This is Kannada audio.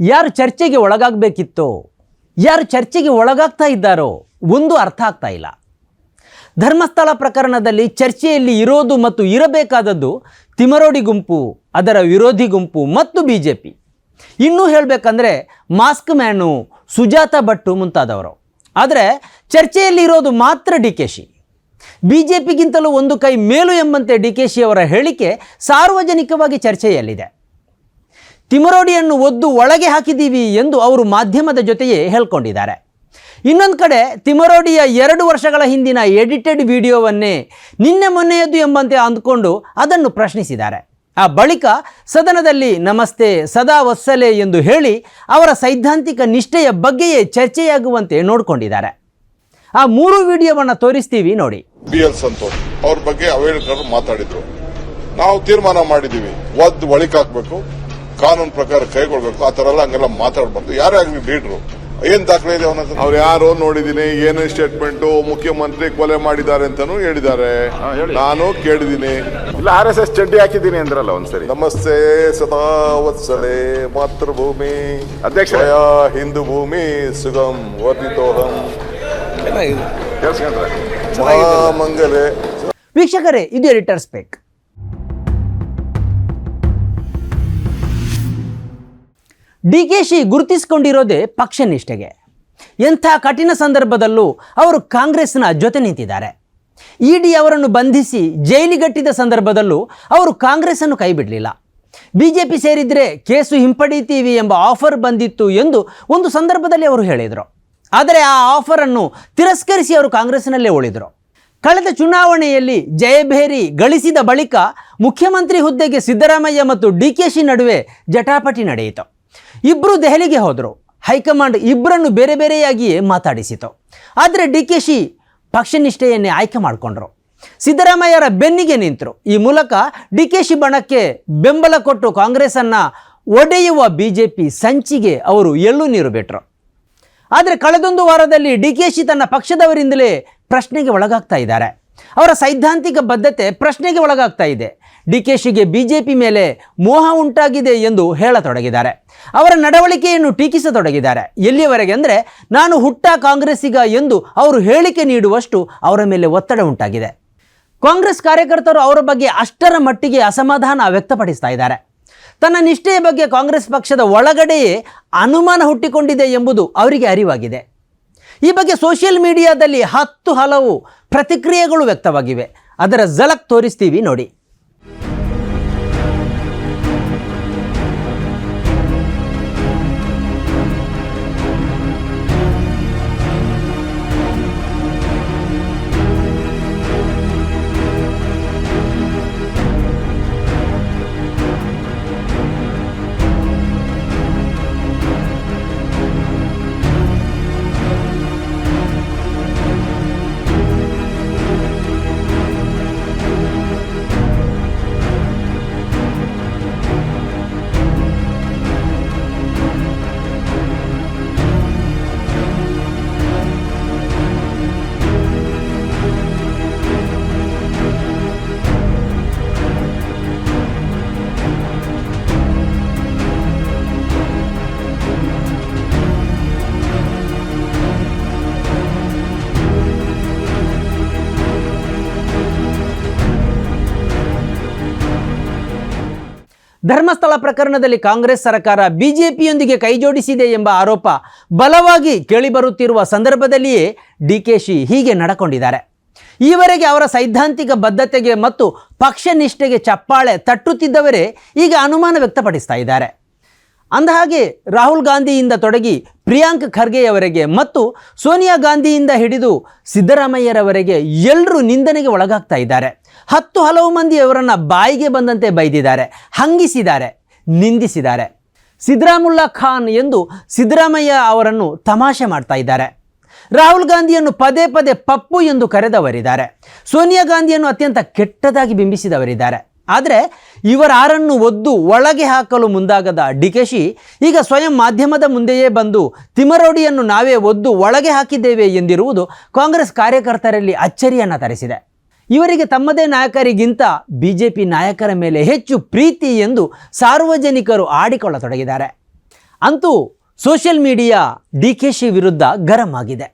ಯಾರು ಚರ್ಚೆಗೆ ಒಳಗಾಗಬೇಕಿತ್ತೋ, ಯಾರು ಚರ್ಚೆಗೆ ಒಳಗಾಗ್ತಾ ಇದ್ದಾರೋ ಒಂದು ಅರ್ಥ ಆಗ್ತಾ ಇಲ್ಲ. ಧರ್ಮಸ್ಥಳ ಪ್ರಕರಣದಲ್ಲಿ ಚರ್ಚೆಯಲ್ಲಿ ಇರೋದು ಮತ್ತು ಇರಬೇಕಾದದ್ದು ತಿಮರೋಡಿ ಗುಂಪು, ಅದರ ವಿರೋಧಿ ಗುಂಪು ಮತ್ತು ಬಿ ಜೆ ಪಿ ಇನ್ನೂ ಹೇಳಬೇಕಂದ್ರೆ ಮಾಸ್ಕ್ ಮ್ಯಾನು ಸುಜಾತ ಭಟ್ಟು ಮುಂತಾದವರು. ಆದರೆ ಚರ್ಚೆಯಲ್ಲಿ ಇರೋದು ಮಾತ್ರ D K Shi. B J ಪಿಗಿಂತಲೂ ಒಂದು ಕೈ ಮೇಲು ಎಂಬಂತೆ ಡಿ ಕೆ ಶಿ ಅವರ ಹೇಳಿಕೆ ಸಾರ್ವಜನಿಕವಾಗಿ ಚರ್ಚೆಯಲ್ಲಿದೆ. ತಿಮರೋಡಿಯನ್ನು ಒದ್ದು ಒಳಗೆ ಹಾಕಿದ್ದೀವಿ ಎಂದು ಅವರು ಮಾಧ್ಯಮದ ಜೊತೆಯೇ ಹೇಳ್ಕೊಂಡಿದ್ದಾರೆ. ಇನ್ನೊಂದು ಕಡೆ ತಿಮರೋಡಿಯ ಎರಡು ವರ್ಷಗಳ ಹಿಂದಿನ ಎಡಿಟೆಡ್ ವಿಡಿಯೋವನ್ನೇ ನಿನ್ನೆ ಮೊನ್ನೆಯದ್ದು ಎಂಬಂತೆ ಅಂದ್ಕೊಂಡು ಅದನ್ನು ಪ್ರಶ್ನಿಸಿದ್ದಾರೆ. ಆ ಬಳಿಕ ಸದನದಲ್ಲಿ ನಮಸ್ತೆ, ಸದಾ ವತ್ಸಲೆ ಎಂದು ಹೇಳಿ ಅವರ ಸೈದ್ಧಾಂತಿಕ ನಿಷ್ಠೆಯ ಬಗ್ಗೆಯೇ ಚರ್ಚೆಯಾಗುವಂತೆ ನೋಡಿಕೊಂಡಿದ್ದಾರೆ. ಆ ಮೂರು ವಿಡಿಯೋವನ್ನು ತೋರಿಸ್ತೀವಿ ನೋಡಿ. ಬಿ ಎಲ್ ಸಂತೋಷ್ ಅವ್ರ ಬಗ್ಗೆ ಅವೇಡ್ಕರ್ ಮಾತಾಡಿದ್ರು. ನಾವು ತೀರ್ಮಾನ ಮಾಡಿದೀವಿ ಒದ್ದು ಒಳಿಕ್ ಹಾಕ್ಬೇಕು. ಕಾನೂನು ಪ್ರಕಾರ ಕೈಗೊಳ್ಬೇಕು ಆ ಥರ ಎಲ್ಲ ಹಂಗೆಲ್ಲ ಮಾತಾಡಬಾರ್ದು. ಯಾರೇ ಆಗಲಿ ಲೀಡ್ರು. ಏನ್ ದಾಖಲೆ ಇದೆ ಅವನ? ಅವ್ರು ಯಾರೋ ನೋಡಿದೀನಿ ಏನು ಸ್ಟೇಟ್ಮೆಂಟ್ ಮುಖ್ಯಮಂತ್ರಿ ಕೊಲೆ ಮಾಡಿದ್ದಾರೆ ಅಂತಾನು ಹೇಳಿದ್ದಾರೆ. ನಾನು ಕೇಳಿದೀನಿ ಇಲ್ಲ ಆರ್ ಎಸ್ ಎಸ್ ಚಡ್ಡಿ ಹಾಕಿದ್ದೀನಿ ಅಂದ್ರಲ್ಲ ಒಂದ್ಸರಿ. ನಮಸ್ತೆ ಸದಾ ವತ್ಸಲೆ ಮಾತೃಭೂಮಿ. ಅಧ್ಯಕ್ಷ. ಹಿಂದೂ ಭೂಮಿ ಸುಗಮ್ ಓದಿತೋಹಂ ಕೇಳಿಸ್ಕೊಂಡ್ರೆ ಮಹಾಮಂಗಲೆ ವೀಕ್ಷಕರೇ ಇದು ಎಡಿಟರ್ಸ್ ಪೇಕ್. ಡಿ ಕೆ ಶಿ ಗುರುತಿಸಿಕೊಂಡಿರೋದೇ ಪಕ್ಷ ನಿಷ್ಠೆಗೆ. ಎಂಥ ಕಠಿಣ ಸಂದರ್ಭದಲ್ಲೂ ಅವರು ಕಾಂಗ್ರೆಸ್ನ ಜೊತೆ ನಿಂತಿದ್ದಾರೆ. ಇಡಿ ಅವರನ್ನು ಬಂಧಿಸಿ ಜೈಲಿಗಟ್ಟಿದ ಸಂದರ್ಭದಲ್ಲೂ ಅವರು ಕಾಂಗ್ರೆಸ್ಸನ್ನು ಕೈಬಿಡಲಿಲ್ಲ. ಬಿ ಜೆ ಪಿ ಸೇರಿದರೆ ಕೇಸು ಹಿಂಪಡೀತೀವಿ ಎಂಬ ಆಫರ್ ಬಂದಿತ್ತು ಎಂದು ಒಂದು ಸಂದರ್ಭದಲ್ಲಿ ಅವರು ಹೇಳಿದರು. ಆದರೆ ಆ ಆಫರನ್ನು ತಿರಸ್ಕರಿಸಿ ಅವರು ಕಾಂಗ್ರೆಸ್ನಲ್ಲೇ ಉಳಿದರು. ಕಳೆದ ಚುನಾವಣೆಯಲ್ಲಿ ಜಯಭೇರಿ ಗಳಿಸಿದ ಬಳಿಕ ಮುಖ್ಯಮಂತ್ರಿ ಹುದ್ದೆಗೆ ಸಿದ್ದರಾಮಯ್ಯ ಮತ್ತು ಡಿ ಕೆ ಶಿ ನಡುವೆ ಜಟಾಪಟಿ ನಡೆಯಿತು. ಇಬ್ಬರು ದೆಹಲಿಗೆ ಹೋದರು. ಹೈಕಮಾಂಡ್ ಇಬ್ಬರನ್ನು ಬೇರೆ ಬೇರೆಯಾಗಿಯೇ ಮಾತಾಡಿಸಿತು. ಆದರೆ ಡಿ ಕೆ ಶಿ ಪಕ್ಷನಿಷ್ಠೆಯನ್ನೇ ಆಯ್ಕೆ ಮಾಡಿಕೊಂಡ್ರು. ಸಿದ್ದರಾಮಯ್ಯರ ಬೆನ್ನಿಗೆ ನಿಂತರು. ಈ ಮೂಲಕ ಡಿ ಕೆ ಶಿ ಬಣಕ್ಕೆ ಬೆಂಬಲ ಕೊಟ್ಟು ಕಾಂಗ್ರೆಸ್ಸನ್ನು ಒಡೆಯುವ ಬಿ ಜೆ ಪಿ ಸಂಚಿಗೆ ಅವರು ಎಳ್ಳು ನೀರು ಬಿಟ್ಟರು ಆದರೆ ಕಳೆದೊಂದು ವಾರದಲ್ಲಿ ಡಿ ಕೆ ಶಿ ತನ್ನ ಪಕ್ಷದವರಿಂದಲೇ ಪ್ರಶ್ನೆಗೆ ಒಳಗಾಗ್ತಾ ಇದ್ದಾರೆ. ಅವರ ಸೈದ್ಧಾಂತಿಕ ಬದ್ಧತೆ ಪ್ರಶ್ನೆಗೆ ಒಳಗಾಗ್ತಾ ಇದೆ. ಡಿ ಕೆ ಶಿಗೆ ಬಿ ಜೆ ಪಿ ಮೇಲೆ ಮೋಹ ಉಂಟಾಗಿದೆ ಎಂದು ಹೇಳತೊಡಗಿದ್ದಾರೆ. ಅವರ ನಡವಳಿಕೆಯನ್ನು ಟೀಕಿಸತೊಡಗಿದ್ದಾರೆ. ಎಲ್ಲಿಯವರೆಗೆ ಅಂದರೆ, ನಾನು ಹುಟ್ಟ ಕಾಂಗ್ರೆಸ್ಸಿಗ ಎಂದು ಅವರು ಹೇಳಿಕೆ ನೀಡುವಷ್ಟು ಅವರ ಮೇಲೆ ಒತ್ತಡ ಉಂಟಾಗಿದೆ. ಕಾಂಗ್ರೆಸ್ ಕಾರ್ಯಕರ್ತರು ಅವರ ಬಗ್ಗೆ ಅಷ್ಟರ ಮಟ್ಟಿಗೆ ಅಸಮಾಧಾನ ವ್ಯಕ್ತಪಡಿಸ್ತಾ ಇದ್ದಾರೆ. ತನ್ನ ನಿಷ್ಠೆಯ ಬಗ್ಗೆ ಕಾಂಗ್ರೆಸ್ ಪಕ್ಷದ ಒಳಗಡೆಯೇ ಅನುಮಾನ ಹುಟ್ಟಿಕೊಂಡಿದೆ ಎಂಬುದು ಅವರಿಗೆ ಅರಿವಾಗಿದೆ. ಈ ಬಗ್ಗೆ ಸೋಷಿಯಲ್ ಮೀಡಿಯಾದಲ್ಲಿ ಹತ್ತು ಹಲವು ಪ್ರತಿಕ್ರಿಯೆಗಳು ವ್ಯಕ್ತವಾಗಿವೆ. ಅದರ ಝಲಕ್ ತೋರಿಸ್ತೀವಿ ನೋಡಿ. ಧರ್ಮಸ್ಥಳ ಪ್ರಕರಣದಲ್ಲಿ ಕಾಂಗ್ರೆಸ್ ಸರ್ಕಾರ ಬಿಜೆಪಿಯೊಂದಿಗೆ ಕೈಜೋಡಿಸಿದೆ ಎಂಬ ಆರೋಪ ಬಲವಾಗಿ ಕೇಳಿಬರುತ್ತಿರುವ ಸಂದರ್ಭದಲ್ಲಿಯೇ ಡಿ ಕೆ ಶಿ ಹೀಗೆ ನಡಕೊಂಡಿದ್ದಾರೆ. ಈವರೆಗೆ ಅವರ ಸೈದ್ಧಾಂತಿಕ ಬದ್ಧತೆಗೆ ಮತ್ತು ಪಕ್ಷ ನಿಷ್ಠೆಗೆ ಚಪ್ಪಾಳೆ ತಟ್ಟುತ್ತಿದ್ದವರೇ ಈಗ ಅನುಮಾನ ವ್ಯಕ್ತಪಡಿಸ್ತಾ ಇದ್ದಾರೆ. ಅಂದಹಾಗೆ ರಾಹುಲ್ ಗಾಂಧಿಯಿಂದ ತೊಡಗಿ ಪ್ರಿಯಾಂಕ್ ಖರ್ಗೆಯವರೆಗೆ ಮತ್ತು ಸೋನಿಯಾ ಗಾಂಧಿಯಿಂದ ಹಿಡಿದು ಸಿದ್ದರಾಮಯ್ಯರವರೆಗೆ ಎಲ್ಲರೂ ನಿಂದನೆಗೆ ಒಳಗಾಗ್ತಾ ಇದ್ದಾರೆ. ಹತ್ತು ಹಲವು ಮಂದಿ ಅವರನ್ನು ಬಾಯಿಗೆ ಬಂದಂತೆ ಬೈದಿದ್ದಾರೆ, ಹಂಗಿಸಿದ್ದಾರೆ, ನಿಂದಿಸಿದ್ದಾರೆ. ಸಿದ್ದರಾಮುಲ್ಲಾ ಖಾನ್ ಎಂದು ಸಿದ್ದರಾಮಯ್ಯ ಅವರನ್ನು ತಮಾಷೆ ಮಾಡ್ತಾ ಇದ್ದಾರೆ. ರಾಹುಲ್ ಗಾಂಧಿಯನ್ನು ಪದೇ ಪದೇ ಪಪ್ಪು ಎಂದು ಕರೆದವರಿದ್ದಾರೆ. ಸೋನಿಯಾ ಗಾಂಧಿಯನ್ನು ಅತ್ಯಂತ ಕೆಟ್ಟದಾಗಿ ಬಿಂಬಿಸಿದವರಿದ್ದಾರೆ. ಆದರೆ ಇವರಾರನ್ನು ಒದ್ದು ಒಳಗೆ ಹಾಕಲು ಮುಂದಾಗದ ಡಿಕೆಶಿ ಈಗ ಸ್ವಯಂ ಮಾಧ್ಯಮದ ಮುಂದೆಯೇ ಬಂದು ತಿಮರೋಡಿಯನ್ನು ನಾವೇ ಒದ್ದು ಒಳಗೆ ಹಾಕಿದ್ದೇವೆ ಎಂದಿರುವುದು ಕಾಂಗ್ರೆಸ್ ಕಾರ್ಯಕರ್ತರಲ್ಲಿ ಅಚ್ಚರಿಯನ್ನು ತರಿಸಿದೆ. ಇವರಿಗೆ ತಮ್ಮದೇ ನಾಯಕರಿಗಿಂತ ಬಿ ಜೆ ಪಿ ನಾಯಕರ ಮೇಲೆ ಹೆಚ್ಚು ಪ್ರೀತಿ ಎಂದು ಸಾರ್ವಜನಿಕರು ಆಡಿಕೊಳ್ಳತೊಡಗಿದ್ದಾರೆ. ಅಂತೂ social media D K Shi ವಿರುದ್ಧ ಗರಂ ಆಗಿದೆ.